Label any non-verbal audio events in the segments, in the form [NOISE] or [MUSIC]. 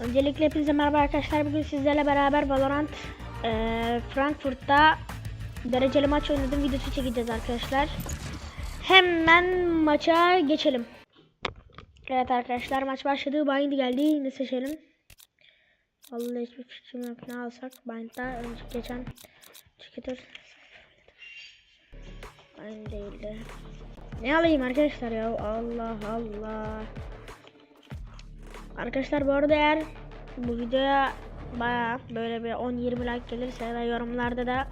Öncelikle hepinize merhaba arkadaşlar. Bugün sizlerle beraber Valorant eee, Frankfurt'ta dereceli maç oynadım videosu çekeceğiz arkadaşlar. Hemen maça geçelim. Evet arkadaşlar maç başladı. Bind geldi. Ne seçelim? Vallahi hiçbir fikrim yok. Ne alsak? Bind'da önce geçen tüketir. Bind değildi. Ne alayım arkadaşlar ya? Allah Allah. Arkadaşlar bu arada eğer bu videoya baya böyle bir 10-20 like gelirse ve yorumlarda da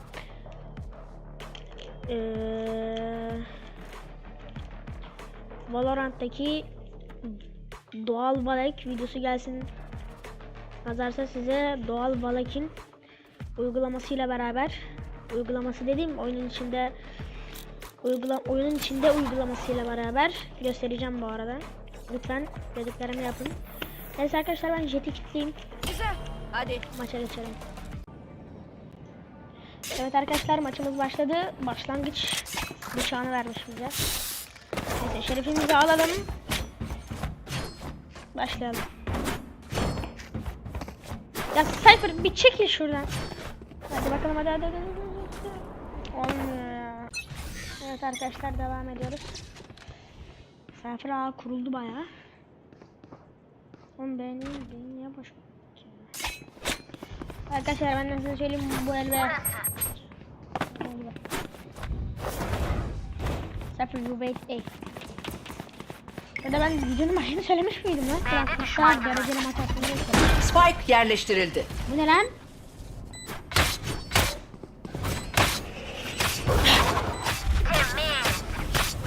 eee Valorant'taki doğal Valek videosu gelsin yazarsa size doğal Valek'in uygulamasıyla beraber uygulaması dediğim oyunun içinde uygula oyunun içinde uygulamasıyla beraber göstereceğim bu arada. Lütfen dediklerimi yapın. Neyse arkadaşlar ben jeti kilitleyeyim. Güzel. Hadi. Maça geçelim. Evet arkadaşlar maçımız başladı. Başlangıç bıçağını vermiş bize. Neyse şerefimizi alalım. Başlayalım. Ya Cypher bir çekil şuradan. Hadi bakalım hadi hadi hadi. hadi. Olmuyor ya. Evet arkadaşlar devam ediyoruz. Cypher ağa kuruldu bayağı. Oğlum benim benim niye boş? Arkadaşlar ben de size söyleyeyim bu el ve Sıfır bu bait değil. Ya da ben videonun başını söylemiş miydim lan? Frankfurt'ta dereceli maç hakkında söyledim. Spike yerleştirildi. Bu ne lan?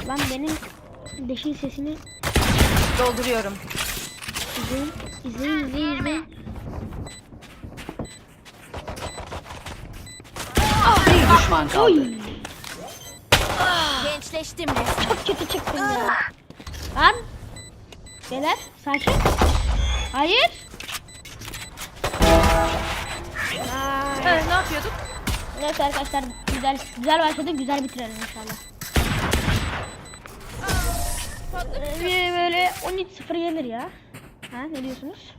Lan benim deşin sesini Dolduruyorum. İzleyin, izleyin, izleyin, izleyin. Bir düşman kaldı. Oy! Gençleştim resmen. Çok kötü çıktım ya. Lan. Beyler sakin. Hayır. Evet, ne yapıyorduk? Neyse arkadaşlar güzel güzel başladı güzel bitirelim inşallah. Ee, böyle 13-0 gelir ya. Ha ne diyorsunuz?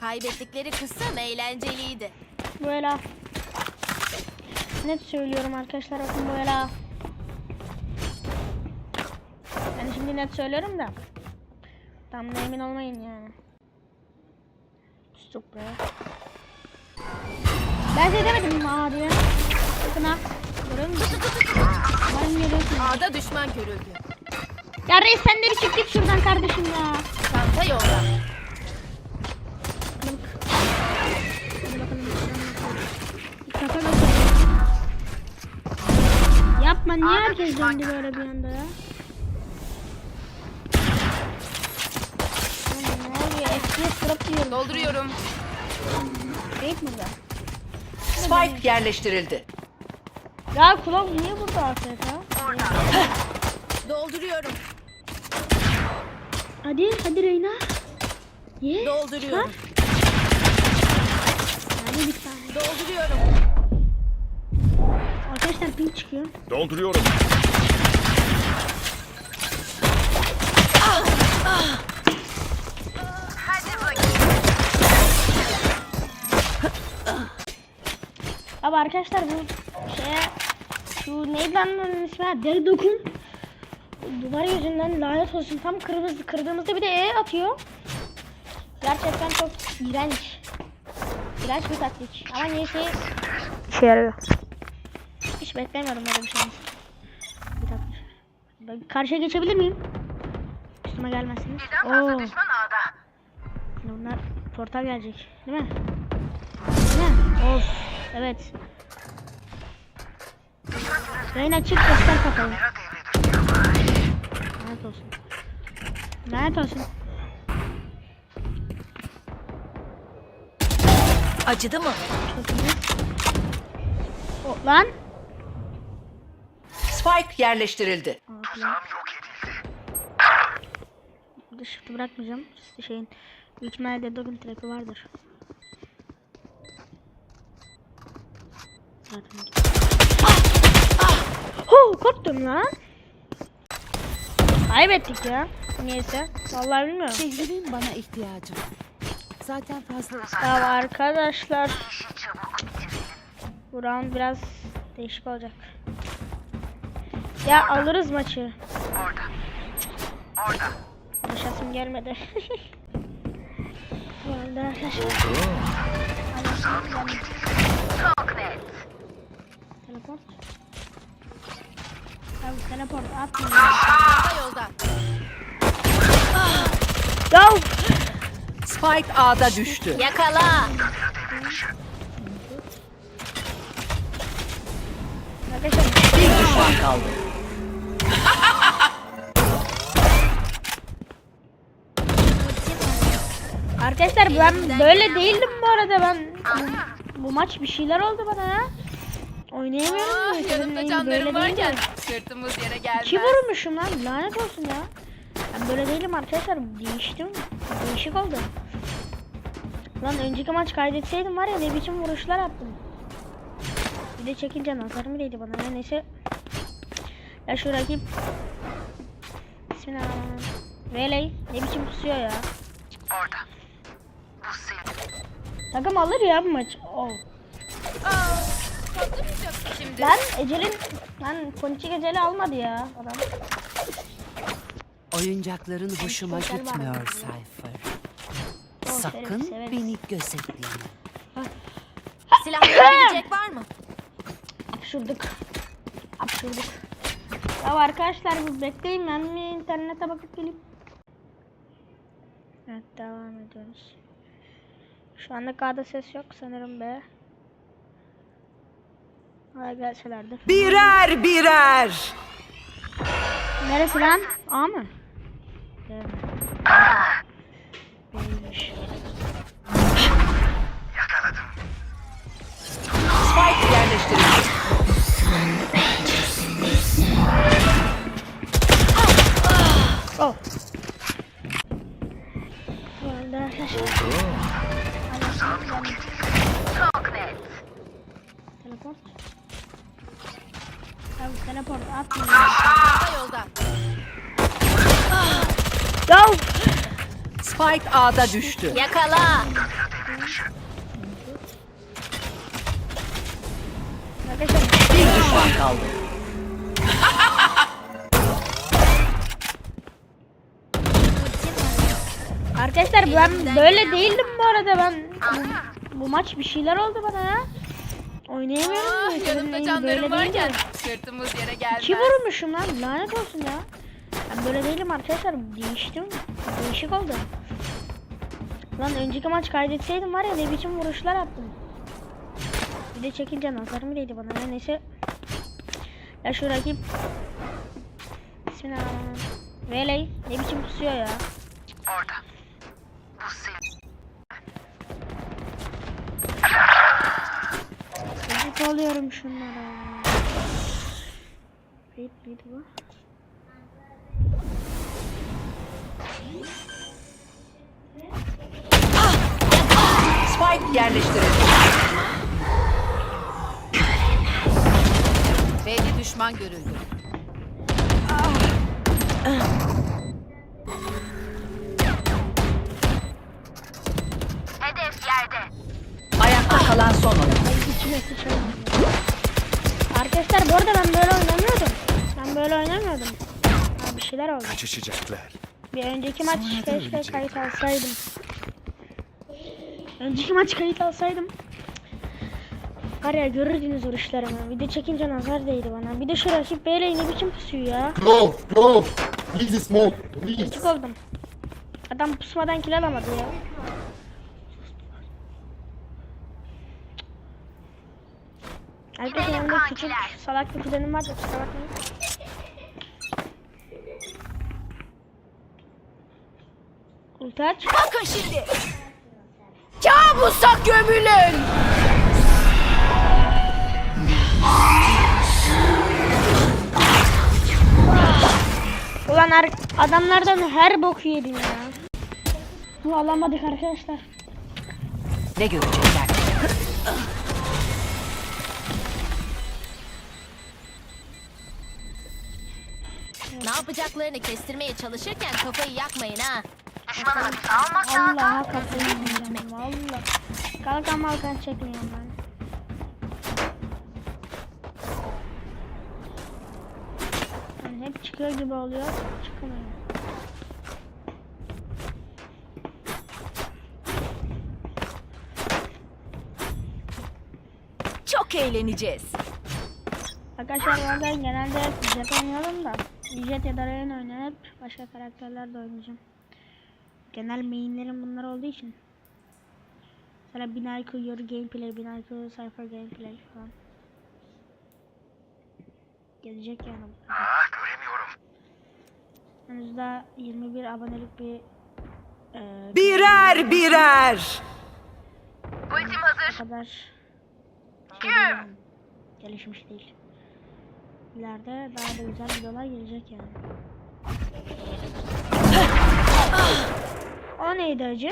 Kaybettikleri kısım eğlenceliydi. Böyle. Net söylüyorum arkadaşlar bakın böyle. Yani şimdi net söylüyorum da. Tam da emin olmayın yani. Stop be. Ben şey demedim aa diye bakın ha. Görüyor musun? [LAUGHS] Ben görüyorsun A'da düşman görüldü. Ya reis sen de bir çık git şuradan kardeşim ya Çanta yolda. Yapma niye herkes döndü böyle bir anda ya? FPS drop diyorum. Dolduruyorum. Değil mi burada? Spike yerleştirildi. Ya kulak niye burada AFK? Dolduruyorum. Hadi hadi Reyna. Ye. Dolduruyorum. Yani bir tane. Dolduruyorum. Arkadaşlar ping çıkıyor. Dolduruyorum. Abi arkadaşlar bu şeye şu neydi lan ismi? Deri dokun. Duvar yüzünden lanet olsun. Tam kırmızı kırdığımızda bir de E atıyor. Gerçekten çok iğrenç. İğrenç bir taktik. Ama neyse işe yarıyor. Hiç beklemiyorum böyle bir şey. Bir taktik. Ben karşıya geçebilir miyim? Üstüme gelmezsiniz. Oo. Şimdi bunlar portal gelecek. Değil mi? Değil mi? Of. Evet. Reyna çık göster kafayı. Lanet olsun. Lanet olsun. Acıdı mı? O, lan. Spike yerleştirildi. Burada shift'i bırakmayacağım. İşte şeyin büyük ihtimalle double trap'i vardır. Zaten. Ah! Ah! Huu, korktum lan. Kaybettik ya. Niyeyse. Vallahi bilmiyorum. Şehrimin bana ihtiyacı var. Zaten fazla Ya arkadaşlar. Bu round biraz değişik olacak. Ya alırız maçı. Orada. Orada. Yaşasım gelmedi. [LAUGHS] Geldi arkadaşlar. Teleport. Abi teleport yolda. Go! Spike A'da düştü. Yakala. Arkadaşlar Bir düşman kaldı. Arkadaşlar ben böyle değildim bu arada ben bu, bu maç bir şeyler oldu bana ya. Oynayamıyorum. Yanımda canlarım varken değildim. Sırtımız yere gelmez. İki vurmuşum lan lanet olsun ya. Ben böyle değilim arkadaşlar değiştim. Değişik oldu. Lan önceki maç kaydetseydim var ya ne biçim vuruşlar attım. Bir de çekince nazarım değdi bana ya neyse. Ya şu rakip. Bismillahirrahmanirrahim. Veley ne biçim pusuyor ya. Takım alır ya bu maç. Oh. Aa, patlamayacak şimdi. Lan Ecel'in lan Ponçik Ecel'i almadı ya adam. Oyuncakların hoşuma Şeker var gitmiyor? Cypher. Sakın severiz. beni gözetleme. Silah verebilecek var mı? Hapşurduk. Hapşurduk. Ya arkadaşlar bir bekleyin ben bir internete bakıp geleyim. Evet devam ediyoruz. Şu anda K'da ses yok sanırım be. Gelselerdi. Birer birer. Neresi lan? A mı? B mi? B'ymiş. Spike yerleştirildi. Oh. Geldi arkadaşlar. Teleport. Abi teleport yolda. Go! Spike A'da düştü. Yakala. Arkadaşlar Bir düşman kaldı. Arkadaşlar ben böyle değildim bu arada ben bu, bu maç bir şeyler oldu bana ya. Oynayamıyorum. Ah, yanımda canlarım varken. Sırtımız yere gelmez. İki vurmuşum lan lanet olsun ya. Ben böyle değilim arkadaşlar değiştim. Değişik oldu. Lan önceki maç kaydetseydim var ya ne biçim vuruşlar attım. Bir de çekince nazarım değdi bana ya neyse. Ya şu rakip. Bismillahirrahmanirrahim. Veley ne biçim pusuyor ya. Gıcık oluyorum şunlara. Ayıp mıydı bu? Spike yerleştirildi. B'de düşman görüldü. Ayakta kalan son oyun. Ay içime sıçradım. Arkadaşlar bu arada ben böyle oynamıyordum. Ben böyle oynamıyordum. Ha, bir şeyler oldu. Kaçışacaklar. Bir önceki maç keşke kayıt alsaydım. Önceki maç kayıt alsaydım. Var ya görürdünüz vuruşlarımı. Bir de çekince nazar değdi bana. Bir de şu rakip böyle ne biçim pusuyor ya. Close, close. Please smoke, please. Çık oldum. Adam pusmadan kill alamadı ya. Arkadaşlar yanımda küçük salak bir kuzenim var da kusura bakmayın. Aç. Bakın şimdi. Kabusa gömülün. Ulan ar- adamlardan her boku yedim ya. Bu alamadık arkadaşlar. Ne görecekler? Ne yapacaklarını kestirmeye çalışırken kafayı yakmayın ha. Allah'a kafayı yiyeceğim. Valla. Kalkan malkan çekmiyorum ben. Yani hep çıkıyor gibi oluyor. Çıkamıyor. Çok eğleneceğiz. Arkadaşlar ben genelde hep jet oynuyorum da. Jet ya da Rain oynuyorum. Hep başka karakterler de oynayacağım. Genel mainlerim bunlar olduğu için. Mesela Binarco Your Gameplay, Binarco Cypher Gameplay falan. Gelecek yani. Ah göremiyorum. Henüz daha 21 abonelik bir eee Birer birer. o kadar şey yani. gelişmiş değil. İleride daha da güzel videolar gelecek yani. O neydi acı?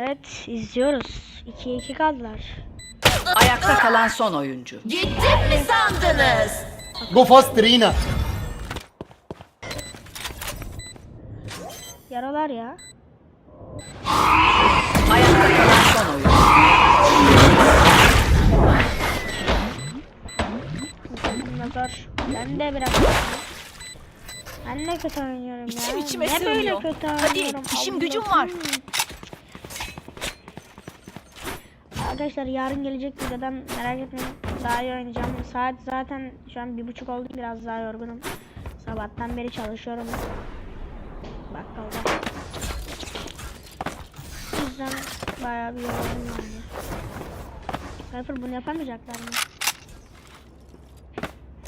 Evet izliyoruz. 2'ye 2 kaldılar. Ayakta kalan son oyuncu. Gittim mi sandınız? Go fast, Reyna. Yaralar ya. Ayakta kalan son oyuncu. Nazar. Ben de biraz Ben de kötü oynuyorum ya. İçim içime ne böyle sığmıyor. kötü Hadi, oynuyorum? işim Allah'ım. gücüm var. Arkadaşlar yarın gelecek videodan merak etmeyin. Daha iyi oynayacağım. Saat zaten şu an bir buçuk oldu. Biraz daha yorgunum. Sabahtan beri çalışıyorum. Bakkalda. O yüzden bayağı bir yoruldum yani. Cypher bunu yapamayacaklar mı?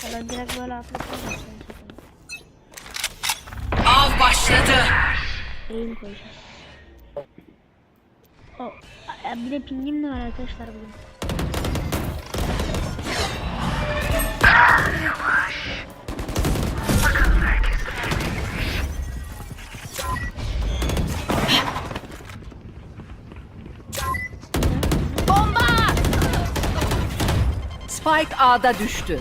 Ya da direkt böyle atlasın. Başladı. Eğim koyacağız. O, a- bir de pingim de var arkadaşlar bugün. Spike A'da düştü.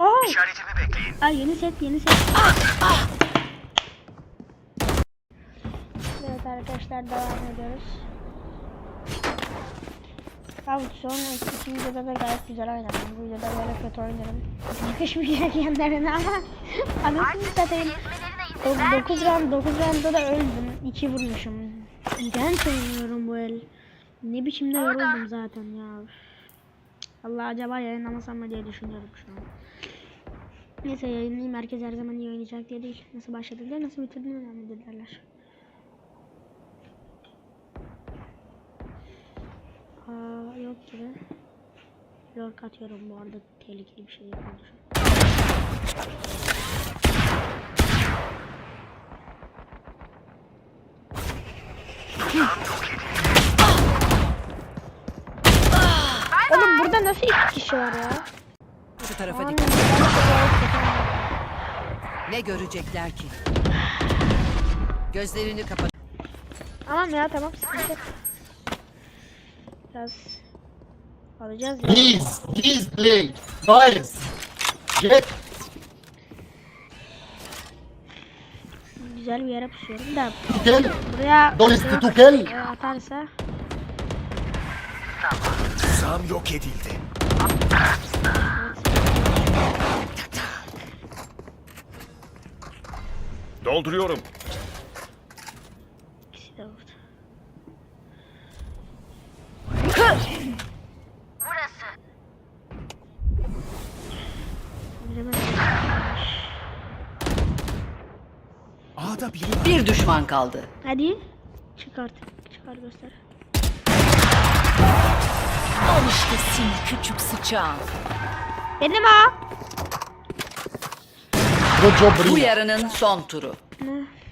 Aa! İşaretimi bekleyin. Aa yeni set yeni set. Evet arkadaşlar devam ediyoruz. Abi son ikinci videoda da gayet güzel oynadım. Bu videoda böyle kötü oynarım. Yakışmayacak yanlarına ama [LAUGHS] anasını satayım. 9 round 9 roundda da öldüm. 2 vurmuşum. İğrenç oynuyorum bu el. Ne biçimde yoruldum zaten ya. Allah acaba yayınlamasam mı diye düşünüyorum şu an. Neyse yayınlayayım herkes her zaman iyi oynayacak diye değil. Nasıl başladılar nasıl bitirdiğini önemli derler. Aa yok gibi. Lurk atıyorum bu arada tehlikeli bir şey yapıyordur. Oğlum burada nasıl iki kişi var ya? Şu tarafa dikkat. ben de böyle kötü oynuyorum. Ne görecekler ki? Gözlerini kapat. Tamam ya tamam sıkıntı yok. Biraz alacağız ya. Please, please play. Guys. Jet. Güzel bir yere pusuyorum da Tukel. buraya buraya- Tukel. buraya atarsa Tuzağım yok edildi. Dolduruyorum. Burası. A'da biri var. Bir düşman kaldı. Hadi çık artık. Çıkar göster. Al işte seni küçük sıçağın. Benim o. Bu yarının son turu.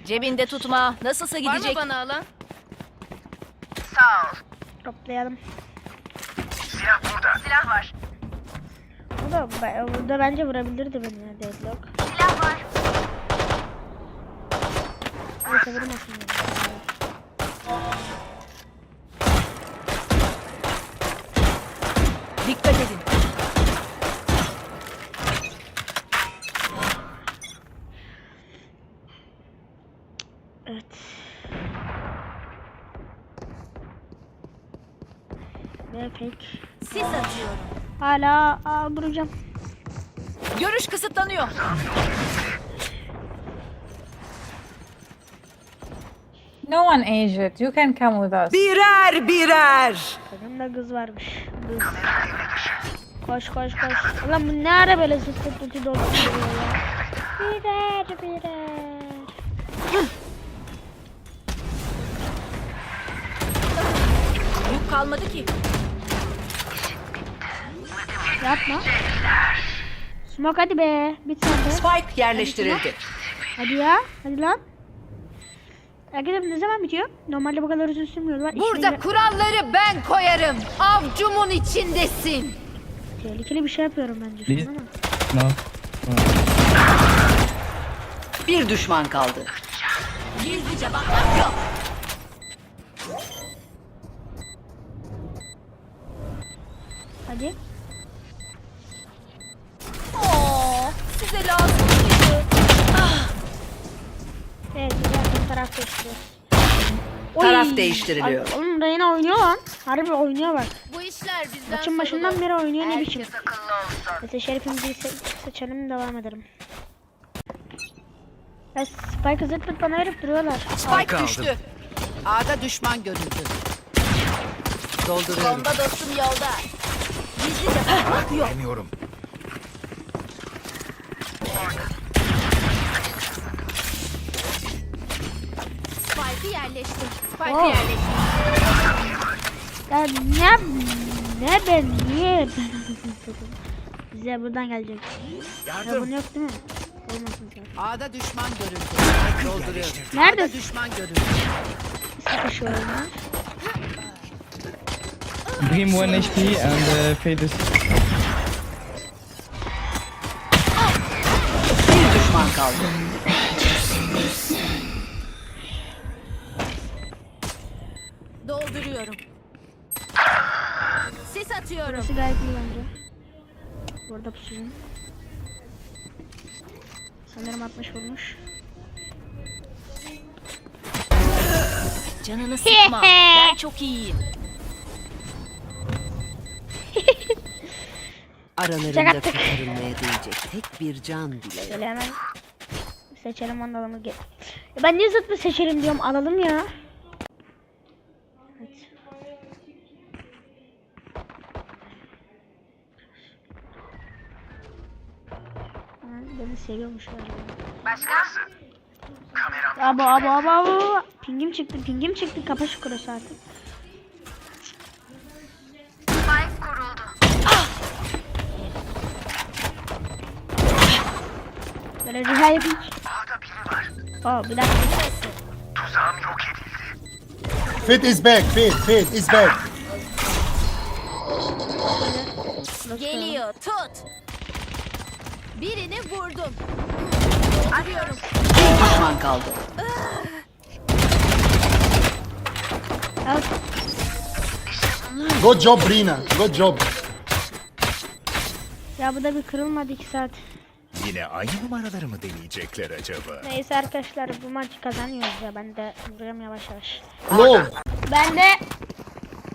Cebinde tutma. Nasılsa gidecek. Var mı bana alan? Toplayalım. O da, o da bence vurabilirdi beni ya deadlock. Silah var. Neyse vurmasın beni. Dikkat edin. Evet. Pek. Sis atıyorum. Hala aa, vuracağım. Görüş kısıtlanıyor. No one Asia. You can come with us. Birer birer. Takımda kız varmış. Kız. Koş koş koş. Ulan bu ne ara böyle zıt dolduruyor ya. Birer birer. Yük kalmadı ki. Yapma. Smoke hadi be. Bit sen de. Spike yerleştirildi. Hadi ya. Hadi lan. Arkadaşlar ne zaman bitiyor? Normalde bu kadar uzun sürmüyor. Var. Burada kuralları ben koyarım. Avcumun içindesin. Tehlikeli bir şey yapıyorum bence. şu an ama. Bir düşman kaldı. Gizlice bakmak yok. Hadi. Taraf değiştiriliyor. Ay, oğlum Reyna oynuyor lan. Harbi oynuyor bak. Bu işler bizden Maçın başından beri oynuyor ne biçim. Mesela Şerif'imizi se- seçelim devam edelim. Ya Spike'ı zırt pırt bana verip duruyorlar. Spike düştü. A'da düşman görüldü. Dolduruyorum. Bomba dostum yolda. Gizlice bakmak yok. Spike'ı Oh. yerleştir. Ya ne ne ben niye ben. [LAUGHS] Bize buradan gelecek. Ya Yardım. bunu yok değil mi? Olmasın zaten. A'da düşman görüldü. Dolduruyorum. Nerede? A'da düşman görüldü. Sıkışıyor oyunlar. Dream 1 HP and uh, Fade is Bir düşman kaldı. Dolduruyorum. Sis atıyorum. Burası gayet iyi bence. Burada pusuyorum. Sanırım 60 vurmuş. Canını sıkma. ben çok iyiyim. [LAUGHS] Aralarında Çakattık. kurtarılmaya değecek tek bir can bile. Şöyle hemen seçelim onu alalım. Ben niye zıtlı seçelim diyorum alalım ya. Evet. Ha, Beni seviyormuş galiba. Başkası. Abo abo abo abo. Pingim çıktı pingim çıktı. Kapa şu cross'u artık. Böyle rica yapayım. Oh bir dakika. Fit is back. Fit. Fit is back. Geliyor. Tut. Birini vurdum. Dolduruyorum. Bir düşman kaldı. Al. Good job, Brina. Good job. Ya bu da bir kırılmadı 2 saat. Yine aynı numaraları mı deneyecekler acaba? Neyse arkadaşlar bu maçı kazanıyoruz ya ben de vuruyorum yavaş yavaş. Low. Ben de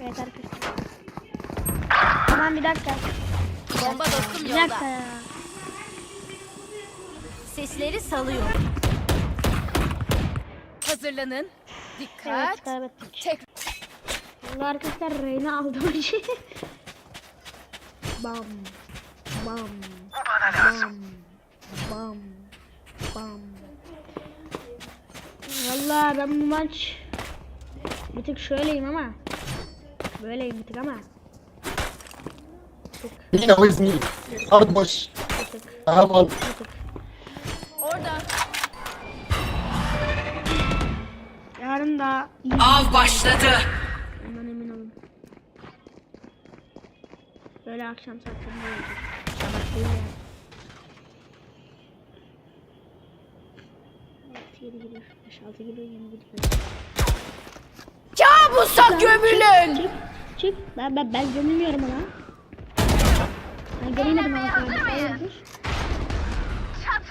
Evet arkadaşlar. Tamam bir dakika. Bomba dostum Bir yolda. dakika ya. Sesleri salıyorum. Hazırlanın. Evet Dikkat. kaybettik. Tek. Vallahi arkadaşlar Reyna aldı bu işi. bam. Bam. Bam. Bam. Bam. Vallahi ben bu maç bir tık şöyleyim ama böyleyim bir tık ama Brina with me. Hard push. bir tık I have all. bir tık. İyi Av başladı. Ondan emin olun. Böyle akşam saatlerinde olacak. Sabah değil yani. Altı, yedi gidiyor. Beş, altı gidiyor, yirmi gidiyor. Kabusa gömülün. Çık, çık. Ben, ben, ben gömülmüyorum ona. Denemedim ama sadece. Hayırdır? Ya,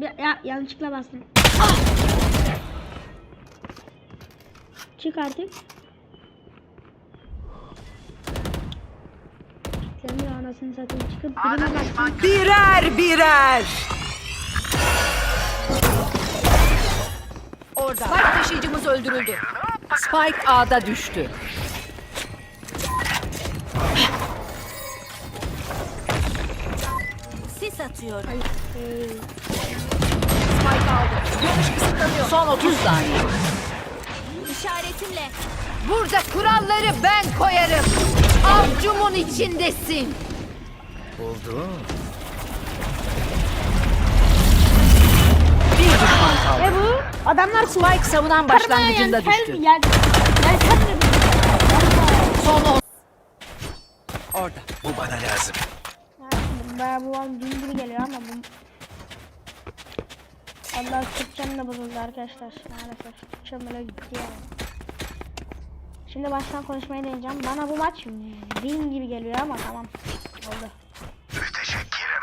ya yanlışlıkla bastım. Çık artık. Senin de anasını satayım çıkıp birine baksın. Birer birer. Orada. Spike taşıyıcımız öldürüldü. Spike A'da düştü. Sis atıyorum. Hey. Spike aldı. Görüş kısıtlanıyor. Son 30 saniye. İşaretimle. Burada kuralları ben koyarım. Avcumun içindesin. Buldum. Bir düşman kaldı. Ne bu? Adamlar Spike savunan başlangıcında düştü. Yani, yani sen de Son 10. Orada. Bu bana lazım. Baya bu an gibi geliyor ama bu... Allah Türkçem de bozuldu arkadaşlar maalesef. Türkçem böyle gitti yani. Şimdi baştan konuşmayı deneyeceğim. Bana bu maç win gibi geliyor ama tamam. Oldu. Müteşekkirim.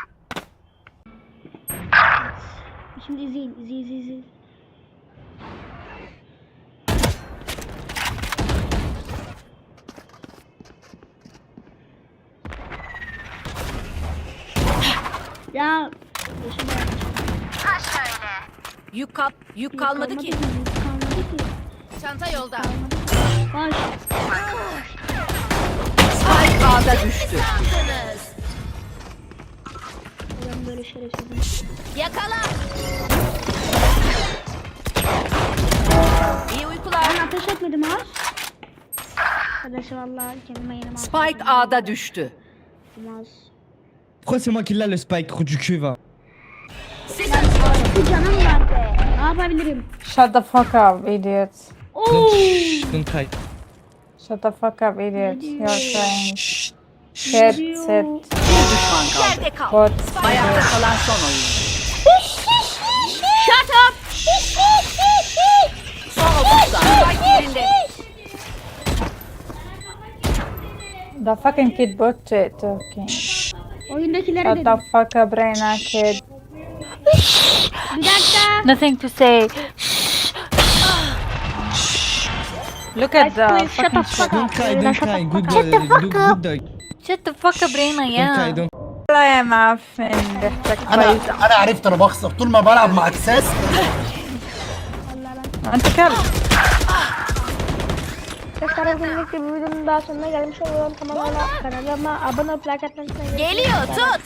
Şimdi izleyin, izleyin, izleyin, izleyin. Ya yaşım Yük kap. Yük kalmadı ki. Yük kalmadı ki. Çanta yolda. Koş. Spike A'da düştü. Ben böyle şerefsizim. Yakala. İyi uykular. Ben ateş etmedim ha. Arkadaşı vallahi kendime yeni mal Spike A'da düştü. Olmaz. Pourquoi c'est moi qui l'a le spike du cul va. Bu canım var be. Ne yapabilirim? Shut the fuck up, idiot. Oo. Don't, cry. Shut the fuck up, idiot. You're. Bir düşman kaldı. Yerde kal. Ayakta kalan son oyun. Shut up. Son 30 saniye. Spike yerinde. The fucking kid butch it talking. Oyundakilere Shut the fuck up, Reyna kid. Nothing to say. Look at the Shut the fuck up. Don't cry, don't cry. Good, Shut the fuck up. Shut the fuck up, Reina, yeah. لا يا معفن ضحكتك أنا أنا عرفت أنا بخسر طول ما بلعب مع اكساس انت كلب Geliyor tut.